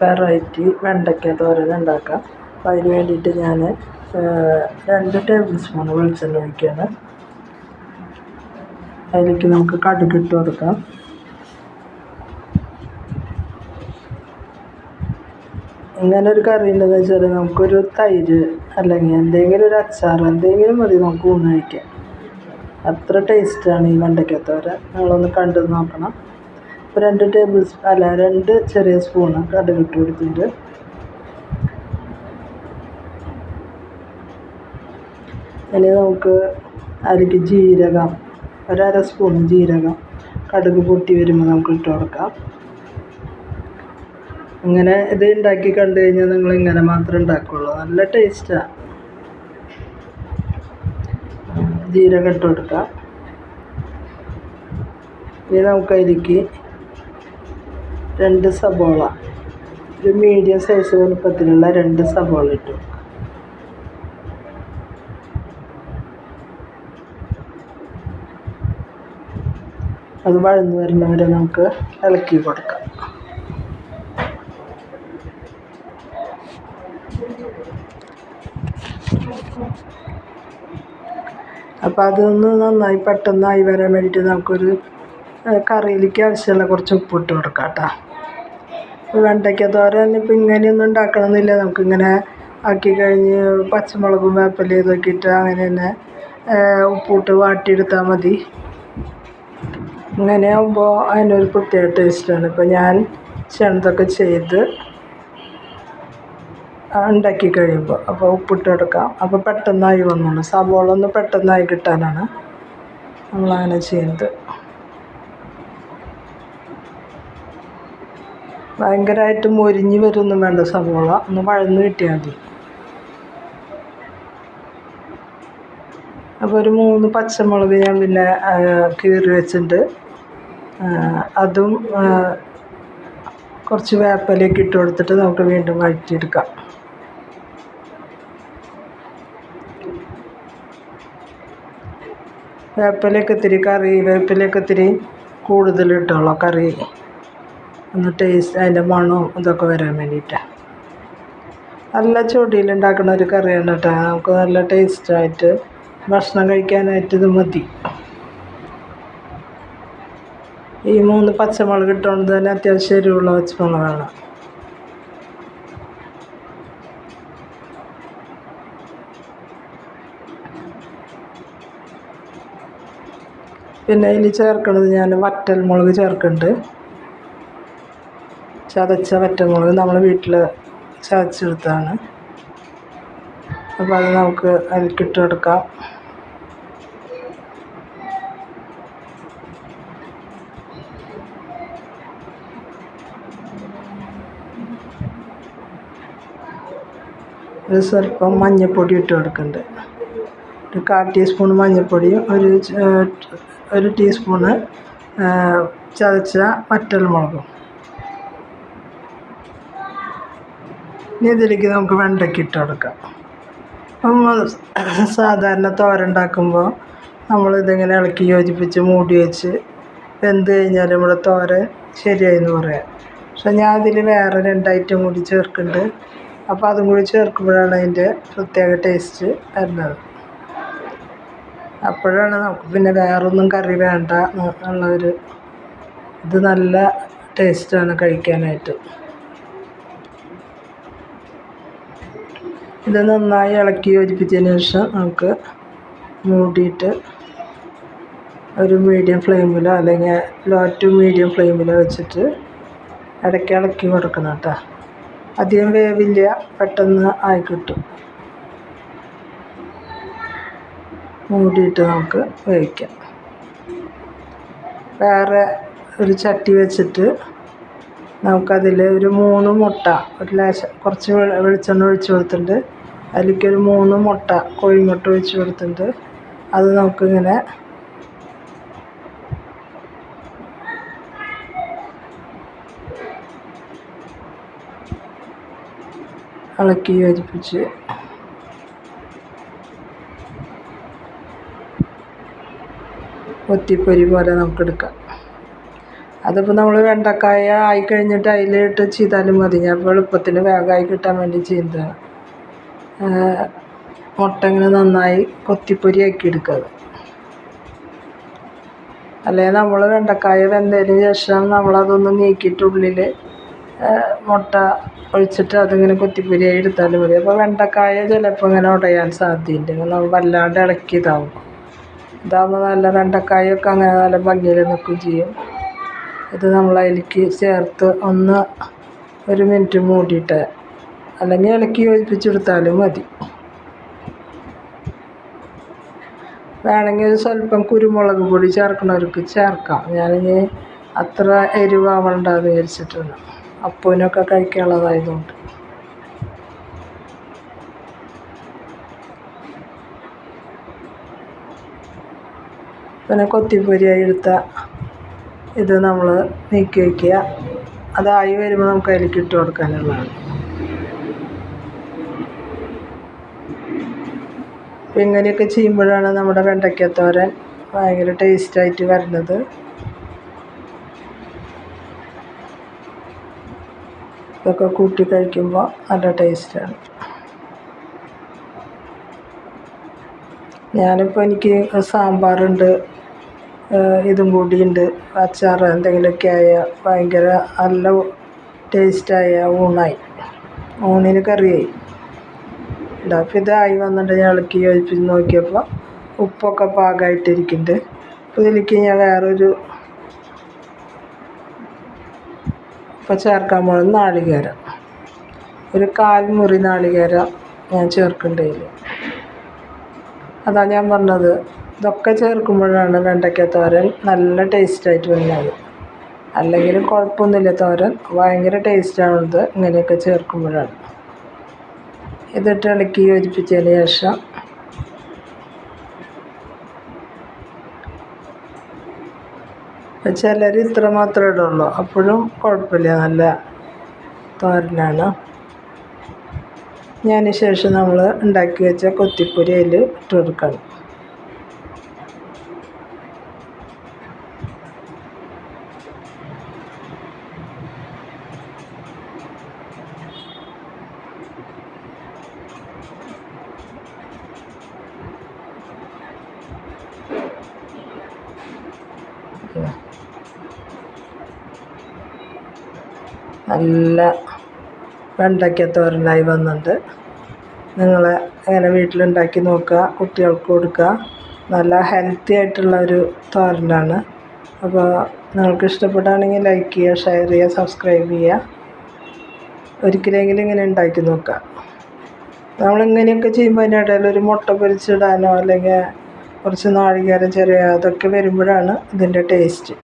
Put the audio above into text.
Variety വെണ്ടയ്ക്ക തോരൻ ഉണ്ടാക്കാം. അപ്പം അതിന് വേണ്ടിയിട്ട് ഞാൻ രണ്ട് ടേബിൾ സ്പൂൺ വെളിച്ചെണ്ണ ഒഴിക്കുകയാണ് അതിലേക്ക് നമുക്ക് കടുക് ഇട്ട് കൊടുക്കാം. ഇങ്ങനെ ഒരു കറി ഉണ്ടെന്ന് വെച്ചാൽ നമുക്കൊരു തൈര് അല്ലെങ്കിൽ എന്തെങ്കിലും ഒരു അച്ചാർ എന്തെങ്കിലും മതി നമുക്ക് ഊണ് കഴിക്കാം അത്ര ടേസ്റ്റാണ് ഈ വെണ്ടയ്ക്കത്തോരൻ നിങ്ങളൊന്ന് കണ്ടു നോക്കണം. രണ്ട് ടേബിൾ അല്ല രണ്ട് ചെറിയ സ്പൂണ് കടുക് ഇട്ട് കൊടുത്തിട്ട് ഇനി നമുക്ക് അതിലേക്ക് ജീരകം ഒരര സ്പൂൺ ജീരകം കടുക് പൊട്ടി വരുമ്പോൾ നമുക്ക് ഇട്ട് കൊടുക്കാം. ഇങ്ങനെ ഇത് ഉണ്ടാക്കി കണ്ടു കഴിഞ്ഞാൽ നിങ്ങൾ ഇങ്ങനെ മാത്രമേ ഉണ്ടാക്കുള്ളൂ. നല്ല ടേസ്റ്റാണ് ജീരകം ഇട്ട് കൊടുക്കാം. ഇനി അതിലേക്ക് രണ്ട് സബോള. ഒരു മീഡിയം സൈസ് വലുപ്പത്തിലുള്ള രണ്ട് സബോള ഇട്ടു. അത് വഴന്നു വരുന്നവരെ നമുക്ക് ഇളക്കി കൊടുക്കാം. അപ്പോൾ അതൊന്ന് നന്നായി പെട്ടെന്നായി വരാൻ വേണ്ടിയിട്ട് നമുക്കൊരു കറിയിലേക്ക് ആവശ്യമുള്ള കുറച്ച് ഉപ്പിട്ട് കൊടുക്കാം കേട്ടോ. വെണ്ടയ്ക്ക തോരൻ ഇപ്പം ഇങ്ങനെയൊന്നും ഉണ്ടാക്കണമെന്നില്ല നമുക്കിങ്ങനെ ആക്കി കഴിഞ്ഞ് പച്ചമുളകും വേപ്പിലയും ഇതൊക്കെ ഇട്ട് അങ്ങനെ തന്നെ ഉപ്പിട്ട് വാട്ടിയെടുത്താൽ മതി. ഇങ്ങനെയാകുമ്പോൾ അതിനൊരു പ്രത്യേക ടേസ്റ്റാണ് ഇപ്പം ഞാൻ ചെണ്ടൊക്കെ ചെയ്ത് ഉണ്ടാക്കി കഴിയുമ്പോൾ അപ്പോൾ ഉപ്പിട്ട് കൊടുക്കാം അപ്പോൾ പെട്ടെന്നായി വന്നോളൂ. സവോള ഒന്ന് പെട്ടെന്നായി കിട്ടാനാണ് നമ്മളങ്ങനെ ചെയ്യുന്നത്. ഭയങ്കരമായിട്ട് മൊരിഞ്ഞ് വരുമൊന്നും വേണ്ട സവോള. ഒന്ന് വഴന്ന് കിട്ടിയാൽ മതി. അപ്പോൾ ഒരു മൂന്ന് പച്ചമുളക് ഞാൻ പിന്നെ കീറി വെച്ചിട്ടുണ്ട്. അതും കുറച്ച് വേപ്പിലയൊക്കെ ഇട്ട് കൊടുത്തിട്ട് നമുക്ക് വീണ്ടും വഴറ്റിയെടുക്കാം. വേപ്പിലയൊക്കെ ഇത്തിരി കറി വേപ്പിലയൊക്കെ ഇത്തിരി കൂടുതൽ ഇട്ടോളാം കറി. ഒന്ന് ടേസ്റ്റ് അതിന്റെ മണവും ഇതൊക്കെ വരാൻ വേണ്ടിയിട്ടാണ് നല്ല ചൊടിയിൽ ഉണ്ടാക്കുന്ന ഒരു കറിയാണ് കേട്ടോ. നമുക്ക് നല്ല ടേസ്റ്റായിട്ട് ഭക്ഷണം കഴിക്കാനായിട്ട് ഇത് മതി. ഈ മൂന്ന് പച്ചമുളക് ഇട്ടുകൊണ്ട് തന്നെ അത്യാവശ്യം എരിവുള്ള പച്ചമുളകാണ്. പിന്നെ ഇതിൽ ചേർക്കുന്നത് ഞാൻ വറ്റൽ മുളക് ചേർക്കുന്നുണ്ട്. ചതച്ച വറ്റൽമുളക് നമ്മൾ വീട്ടിൽ ചതച്ചെടുത്തതാണ്. അപ്പോൾ അത് നമുക്ക് അതിൽക്കിട്ട് കൊടുക്കാം ഒരു സ്വല്പം മഞ്ഞൾപ്പൊടി ഇട്ട് കൊടുക്കുന്നുണ്ട് ഒരു കാൽ ടീസ്പൂൺ മഞ്ഞൾപ്പൊടിയും ഒരു ഒരു ടീസ്പൂണ് ചതച്ച വറ്റൽമുളകും. ഇനി ഇതിലേക്ക് നമുക്ക് വെണ്ടയ്ക്ക ഇട്ട് കൊടുക്കാം. അപ്പം സാധാരണ തോരണ്ടാക്കുമ്പോൾ നമ്മളിതിങ്ങനെ ഇളക്കി യോജിപ്പിച്ച് മൂടി വെച്ച് വെന്ത് കഴിഞ്ഞാൽ നമ്മുടെ തോരൻ ശരിയായി എന്ന് പറയാം. പക്ഷെ ഞാൻ അതിൽ വേറെ രണ്ട് ഐറ്റം കൂടി ചേർക്കുന്നുണ്ട്. അപ്പോൾ അതും കൂടി ചേർക്കുമ്പോഴാണ് അതിന്റെ പ്രത്യേക ടേസ്റ്റ് വരുന്നത്. അപ്പോഴാണ് നമുക്ക് പിന്നെ വേറൊന്നും കറി വേണ്ട എന്നുള്ളൊരു ഇത് നല്ല ടേസ്റ്റാണ് കഴിക്കാനായിട്ട്. ഇത് നന്നായി ഇളക്കി യോജിപ്പിച്ചതിന് ശേഷം നമുക്ക് മൂടിയിട്ട് ഒരു മീഡിയം ഫ്ലെയിമിലോ അല്ലെങ്കിൽ ലോ ടു മീഡിയം ഫ്ലെയിമിലോ വെച്ചിട്ട് ഇടയ്ക്ക് ഇളക്കി കൊടുക്കണം കേട്ടോ. അധികം വേവില്ല പെട്ടെന്ന് ആയി കിട്ടും. മൂടിയിട്ട് നമുക്ക് വേവിക്കാം. വേറെ ഒരു ചട്ടി വെച്ചിട്ട് നമുക്കതിൽ ഒരു മൂന്ന് മുട്ട ഒരു ലേശം കുറച്ച് വെളി- വെളിച്ചെണ്ണ ഒഴിച്ച് കൊടുത്തിട്ടുണ്ട്. അതിലേക്ക് ഒരു മൂന്ന് മുട്ട കോഴിമുട്ട ഒഴിച്ച് കൊടുത്തിട്ടുണ്ട്. അത് നമുക്കിങ്ങനെ ഇളക്കി യോജിപ്പിച്ച് ഒത്തിപ്പൊരി പോലെ നമുക്കെടുക്കാം. അതിപ്പോൾ നമ്മൾ വെണ്ടക്കായ ആയി കഴിഞ്ഞിട്ട് അതിലിട്ട് ചെയ്താലും മതി. ഞാൻ ഇപ്പോൾ എളുപ്പത്തിന് വേഗമായി കിട്ടാൻ വേണ്ടി ചെയ്യുന്നതാണ്. മുട്ട ഇങ്ങനെ നന്നായി കൊത്തിപ്പൊരിയാക്കി എടുക്കുക. അല്ലെങ്കിൽ നമ്മൾ വെണ്ടക്കായ വെന്തതിന് ശേഷം നമ്മളതൊന്ന് നീക്കിയിട്ട് ഉള്ളിൽ മുട്ട ഒഴിച്ചിട്ട് അതിങ്ങനെ കൊത്തിപ്പൊരിയായി എടുത്താലും മതി. അപ്പോൾ വെണ്ടക്കായ ചിലപ്പോൾ ഇങ്ങനെ ഉടയാൻ സാധ്യതയുണ്ട് നമ്മൾ വല്ലാണ്ട് ഇളക്കി ഇതാവും. ഇതാകുമ്പോൾ നല്ല വെണ്ടക്കായൊക്കെ അങ്ങനെ നല്ല ഭംഗിയിൽ നിൽക്കുകയും ചെയ്യും. ഇത് നമ്മൾ അതിലേക്ക് ചേർത്ത് ഒന്ന് ഒരു മിനിറ്റ് മൂടിയിട്ട് അല്ലെങ്കിൽ ഇളക്കി യോജിപ്പിച്ചെടുത്താലും മതി. വേണമെങ്കിൽ ഒരു സ്വല്പം കുരുമുളക് പൊടി ചേർക്കണവർക്ക് ചേർക്കാം. ഞാനിനി അത്ര എരിവാവണ്ടെന്ന് വിചാരിച്ചിട്ടുണ്ട്. അപ്പൂനൊക്കെ കഴിക്കാനുള്ളതായതുകൊണ്ട്. പിന്നെ കൊത്തിപ്പൊരിയായി എടുത്ത ഇത് നമ്മൾ നീക്കി വയ്ക്കുക. അതായി വരുമ്പോൾ നമുക്ക് അതിലേക്ക് ഇട്ട് കൊടുക്കാനുള്ളതാണ്. ഇങ്ങനെയൊക്കെ ചെയ്യുമ്പോഴാണ് നമ്മുടെ വെണ്ടയ്ക്കത്തോരൻ ഭയങ്കര ടേസ്റ്റായിട്ട് വരുന്നത്. ഇതൊക്കെ കൂട്ടി കഴിക്കുമ്പോൾ നല്ല ടേസ്റ്റാണ് ഞാനിപ്പോൾ എനിക്ക് സാമ്പാറുണ്ട് ഇതും കൂടിയുണ്ട്. അച്ചാർ എന്തെങ്കിലുമൊക്കെ ആയ ഭയങ്കര നല്ല ടേസ്റ്റായ ഊണായി. ഊണിന് കറിയായി. ഉണ്ട് അപ്പോൾ ഇതായി വന്നിട്ട് ഞാൻ ഇളക്കി യോജിപ്പിച്ച് നോക്കിയപ്പോൾ ഉപ്പൊക്കെ പാകമായിട്ടിരിക്കുന്നുണ്ട് അപ്പോൾ ഇതിലേക്ക് ഞാൻ വേറൊരു ഇപ്പോൾ ചേർക്കാൻ പോകുന്നത് നാളികേരം. ഒരു കാൽ മുറി നാളികേരം ഞാൻ ചേർക്കേണ്ടതിൽ അതാണ് ഞാൻ പറഞ്ഞത് ഇതൊക്കെ ചേർക്കുമ്പോഴാണ് വെണ്ടയ്ക്ക തോരൻ നല്ല ടേസ്റ്റായിട്ട് വരുന്നത് അല്ലെങ്കിൽ കുഴപ്പമൊന്നുമില്ല തോരൻ ഭയങ്കര ടേസ്റ്റാണത് ഇങ്ങനെയൊക്കെ ചേർക്കുമ്പോഴാണ്. ഇതിട്ട് ഇളക്കി യോജിപ്പിച്ചതിന് ശേഷം ചിലർ ഇത്ര മാത്രമേ ഇടുള്ളൂ. അപ്പോഴും കുഴപ്പമില്ല. നല്ല തോരനാണ്. ഞാൻ ശേഷം നമ്മൾ ഉണ്ടാക്കി വെച്ച കൊത്തിപ്പുരയിൽ ഇട്ട് കൊടുക്കണം. നല്ല വെണ്ടയ്ക്ക തോരനായി വന്നിട്ടുണ്ട്. നിങ്ങൾ അങ്ങനെ വീട്ടിലുണ്ടാക്കി നോക്കുക കുട്ടികൾക്ക് കൊടുക്കുക. നല്ല ഹെൽത്തി ആയിട്ടുള്ള ഒരു തോരനാണ്. അപ്പോൾ നിങ്ങൾക്ക് ഇഷ്ടപ്പെടുകയാണെങ്കിൽ ലൈക്ക് ചെയ്യുക ഷെയർ ചെയ്യുക സബ്സ്ക്രൈബ് ചെയ്യുക. ഒരിക്കലെങ്കിലും ഇങ്ങനെ ഉണ്ടാക്കി നോക്കുക. നമ്മളിങ്ങനെയൊക്കെ ചെയ്യുമ്പോൾ അതിന്റെ ഇടയിൽ ഒരു മുട്ട പൊരിച്ചിടാനോ അല്ലെങ്കിൽ കുറച്ച് നാളികേരം ചെറിയ അതൊക്കെ വരുമ്പോഴാണ് ഇതിന്റെ ടേസ്റ്റ്